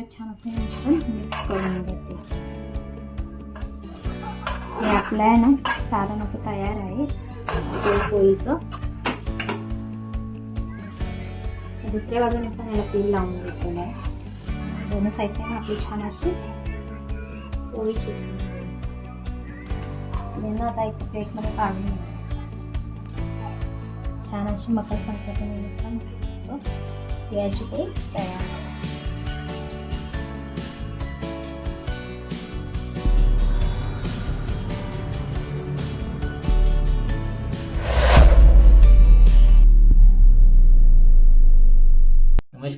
त्याच्यामध्ये छान असं मिश्रण मिक्स करून घेते हे आपलं आहे ना सारण असं तयार आहे पोळीचं दुसऱ्या बाजूने पण याला तेल लावून घेतलेलं आहे दोन्ही साईडने ना आपली छान अशी पोळी शिजली आता एक प्लेटमध्ये काढून छान अशी मकर संक्रांती निमित्त ही अशी पोळी तयार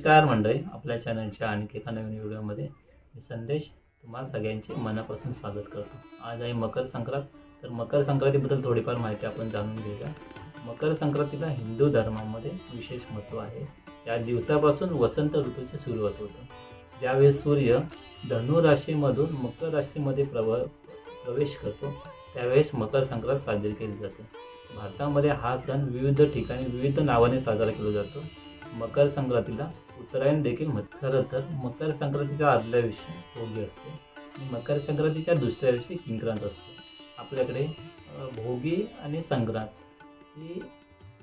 नमस्कार मंडळी आपल्या चॅनलच्या आणखी एका नवीन व्हिडिओमध्ये मी संदेश तुम्हाला सगळ्यांचे मनापासून स्वागत करतो. आज आहे मकर संक्रांत. तर मकर संक्रांतीबद्दल थोडीफार माहिती आपण जाणून घेऊया. मकर संक्रांतीला हिंदू धर्मामध्ये विशेष महत्त्व आहे. या दिवसापासून वसंत ऋतूची सुरुवात होतं. ज्यावेळेस सूर्य धनु राशीमधून मकर राशीमध्ये प्रव प्रवेश करतो त्यावेळेस मकर संक्रांत साजरी केली जाते. भारतामध्ये हा सण विविध ठिकाणी विविध नावाने साजरा केला जातो. मकर संक्रांतीला उत्तरायण देखील म्हणतात खरं तर मकर संक्रांतीच्या आदल्या दिवशी भोगी असते. आणि मकर संक्रांतीच्या दुसऱ्या दिवशी किंक्रांत असते. आपल्याकडे भोगी आणि संक्रांत ही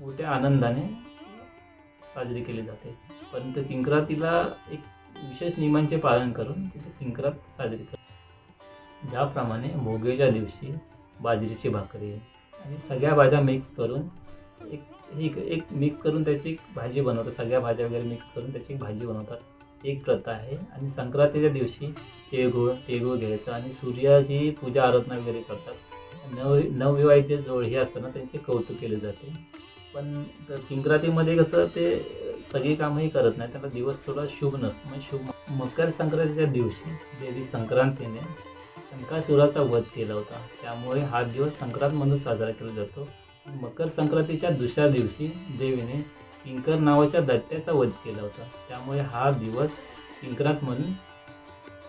मोठ्या आनंदाने साजरी केली जाते. परंतु किंक्रांतीला एक विशेष नियमांचे पालन करून तिथे किंक्रांत साजरी करतात ज्याप्रमाणे भोगीच्या दिवशी बाजरीची भाकरी आणि सगळ्या भाज्या मिक्स करून एक एक एक मिक्स करून त्याची एक भाजी बनवतात. सगळ्या भाज्या वगैरे मिक्स करून त्याची एक भाजी बनवतात. एक प्रथा आहे. आणि संक्रांतीच्या दिवशी तिळगुळ तिळगुळ घ्यायचं आणि सूर्याची पूजा आराधना वगैरे करतात. नव नवविवाहित जोड हे असतं ना त्यांचे कौतुक केले जाते. पण संक्रांतीमध्ये कसं ते सगळी कामंही करत नाही. त्याला दिवस थोडा शुभ नसतो. म्हणजे शुभ मकर संक्रांतीच्या दिवशी देवी संक्रांतीने शंकासुराचा वध केला होता. त्यामुळे हा दिवस संक्रांत म्हणून साजरा केला जातो. मकर संक्रांतीच्या दुसऱ्या दिवशी देवीने किंकर नावाच्या दैत्याचा वध केला होता. त्यामुळे हा दिवस किंक्रांत म्हणून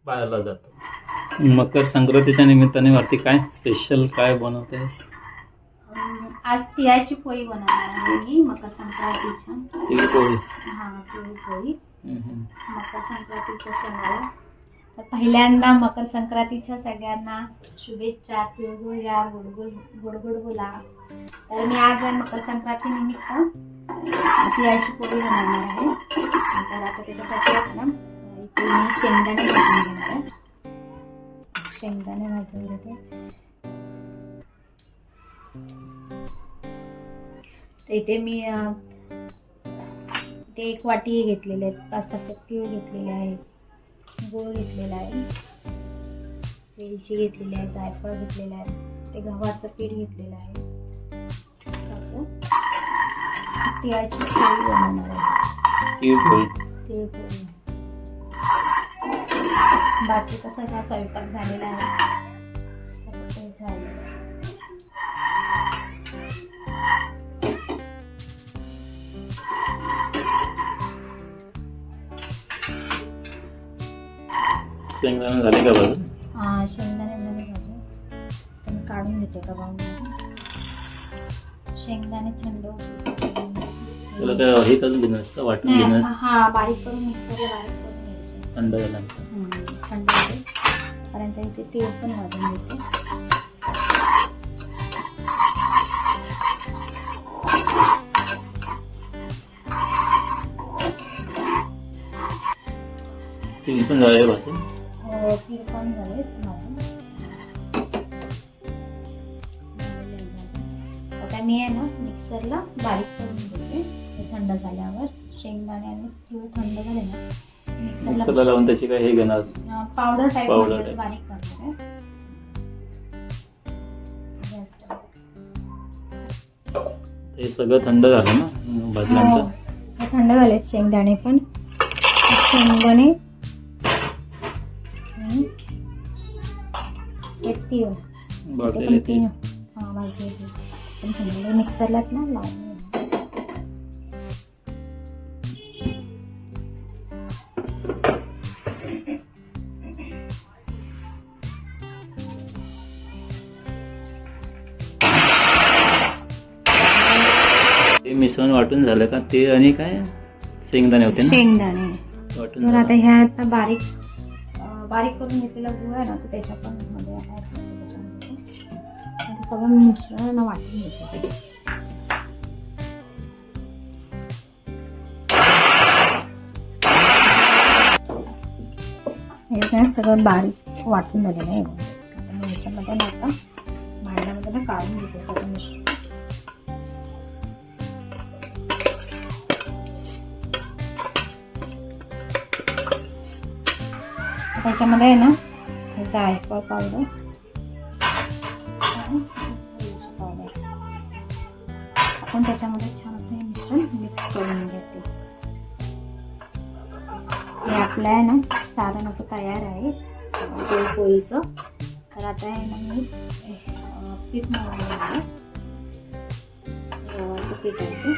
पाळला जातो. मकर संक्रांतीच्या निमित्ताने वरती काय स्पेशल काय बनवते अं, आज तिळाची पोळी बनवणार आहे मी मकर संक्रांतीच्या हा मकर संक्रांतीच्या सणाला तर पहिल्यांदा मकर संक्रांतीच्या सगळ्यांना शुभेच्छा तिळगुळ या गोडगोड गोडगोड बोला तर मी आज मकर संक्रांती निमित्त तिळाची पोळी बनवणार आहे. तर आता त्याच्यासाठी आपण इथे मी शेंगदाणे भाजून घेणार आहे. शेंगदाणे भाजून घेते. इथे मी ते एक वाटी घेतलेले आहेत पाच सहा तीळ घेतलेले आहेत गूळ घेतलेला आहे. वेलची घेतलेली आहे जायफळ घेतलेलं आहे ते गव्हाचं पीठ घेतलेलं आहे. तिळाची पोळी बनवणार आहे. पोळी तिळ पोळी बाकीचा सगळा स्वयंपाक झालेला आहे. झालेलं आहे. शेंगदाणे झाले का बाजू हा शेंगदाणे झाले भाजी तर मी काढून घेते का बाऊलमध्ये शेंगदाणे थंड तुला काय हे करून घेणार का वाटून घेणार हा बारीक करून मिक्सरला बारीक करून घ्यायचे. थंड झाल्यानंतर. थंड झाले कारण इथे तेल पण भाजून घेते ते पण झाले भाजून हो, तीळ पण झाले. आता मी आहे ना मिक्सरला बारीक करून घेते. थंड झाल्यावर शेंगदाणे आणि तीळ थंड झाले ना मिक्सरला लावून त्याची काय हे घेणार पावडर टाईप type. बारीक करणार आहे हे सगळं थंड झालं ना. भाजल्यानंतर हे थंड झाले शेंगदाणे पण. शेंगदाणे आणि तीळ. ते भाजलेले पण ते तीळ. भाजलेले पण थंड मिक्सरलाच ना लावून ते मिश्रण वाटून झालं का? ते आणि काय? शेंगदाणे होते ना? शेंगदाणे. वाटून तर झालं. आता ह्या आता बारीक बारीक करून घेतलेला गुळ आहे ना तो त्याच्या पण मध्ये ऍड करतो त्याच्यामध्ये. सगळं मिश्रण वाटून घेतो. हे काय सगळं बारीक वाटून झालेलं आहे. आता ह्याच्यामध्ये ना आता भांड्यामध्ये ना काढून घेते सगळं मिश्रण. त्याच्यामध्ये आहे ना हे जायफळ पावडर पावडर आपण त्याच्यामध्ये छान हे मिश्रण मिक्स करून घेते. हे आपलं आहे ना सारण असं तयार आहे. पोळी पोळीचं. तर आता आहे ना मी पीठ मळून घेते. गव्हाचं पीठ आहे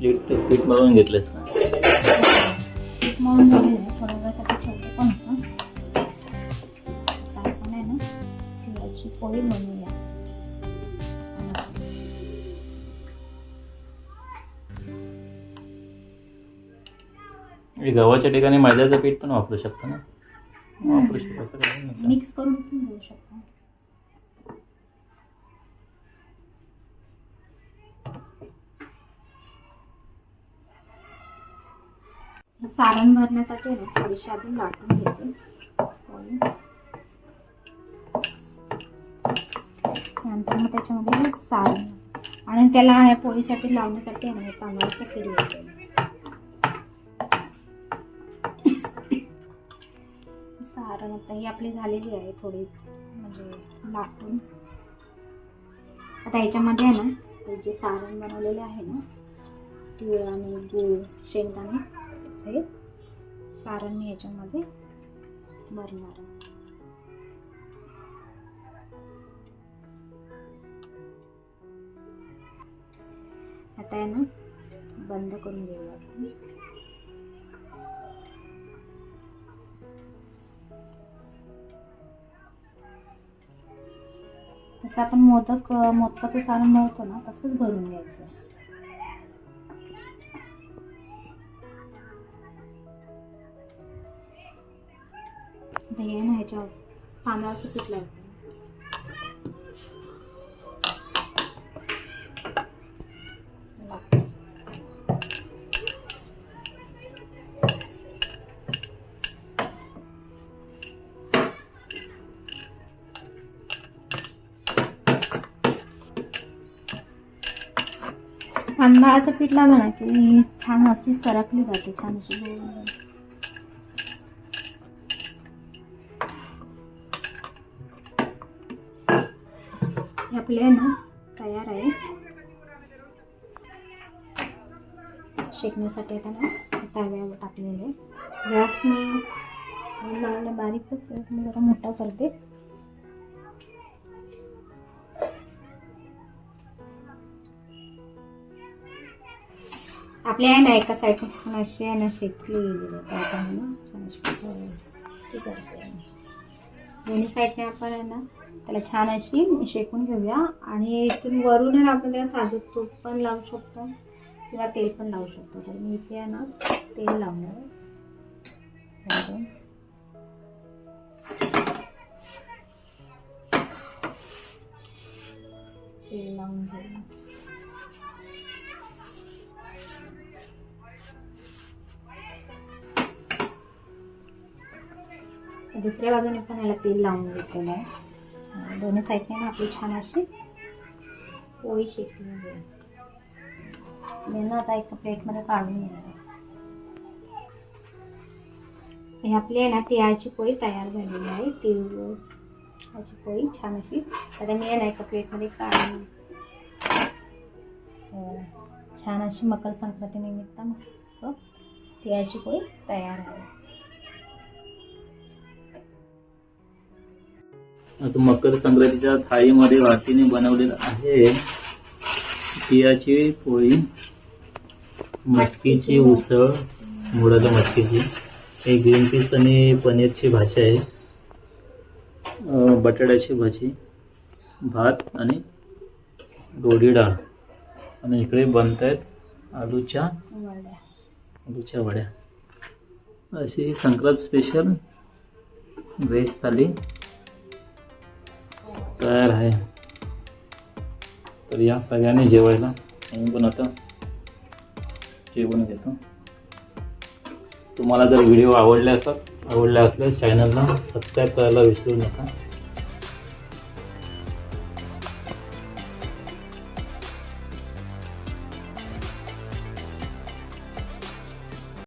पीठ पीठ मळून घेतलंस ना. आहे थोड्या वेळासाठी ठेवलं पण आता आपण आहे ना तिळाची पोळी. हे गव्हाच्या ठिकाणी मैद्याचं पीठ पण वापरू शकतो ना वापरू शकतो. मिक्स करून पण घेऊ शकतो सारण भरण्यासाठी आहे ना थोडीशी आधी लाटून घेते. नंतर मग त्याच्यामध्ये सारण. आणि त्याला ह्या पोळीसाठी लावण्यासाठी आहे ना तांदळाचं पीठ घेते सारण आता ही आपली झालेली आहे थोडी म्हणजे लाटून. आता याच्यामध्ये आहे ना हे जे सारण बनवलेले आहे ना तीळ आणि गूळ शेंगदाणे त्याचे सारण मी याच्यामध्ये भरणार आहे. आता आहे ना बंद करून घेऊया आपण. जसं आपण मोदक मोदकाचं सारण मळतो ना तसंच भरून घ्यायचं आता हे ह्याच्यावर तांदळाचं पीठ लागतं तांदळाचं पीठ लागलं ना की छान अशी सरकली जाते छान अशी प्लेन आपले ना तयार आहे. शेकण्यासाठी आता ना तव्यावर टाकलेले. गॅस मी लावला म्हणजे बारीकच मी जरा मोठा करते. आपल्या आहे ना एका साईडने छान अशी आहे ना शेकली. गेलेली हो, ती करते. आहे. दोन्ही साईडने आपण आहे ना त्याला छान अशी शेकून घेऊया. आणि इथून वरून आहे ना आपण त्याला साजूक तूप पण लावू शकतो. किंवा तेल पण लावू शकतो. तर मी इथे आहे ना तेल लावणार तेल लावून घेऊ दुसऱ्या बाजूने पण याला तेल लावून घेतलेलं आहे. दोन्ही साईडने ना आपली छान अशी पोळी शेकली मी ना आता एका प्लेटमध्ये काढून घेणार आहे. आपली आहे ना तिळाची पोळी तयार झालेली आहे. तिळ ह्याची पोळी छान अशी. आता मी आहे ना एका प्लेटमध्ये काढून हो, छान अशी मकर संक्रांती निमित्त मस्त तिळाची पोळी तयार आहे. मकर संक्रांतीच्या थाळीमध्ये वाटीने बनवलेलं आहे. तिळाची पोळी मटकीची उसळ मुळाच्या मटकीची. एक ग्रीन पीस आणि पनीरची भाजी आहे. बटाट्याची भाजी भात आणि गोडी डाळ. आणि इकडे बनत आहेत आलूच्या आलूच्या वड्या. अशी संक्रांत स्पेशल व्हेज थाली. तयार आहे. तर या सगळ्यांनी जेवायला. म्हणून पण आता जेवण घेतो. तुम्हाला जर व्हिडिओ आवडले असतात आवडले असल्यास चॅनलला सबस्क्राईब करायला विसरू नका.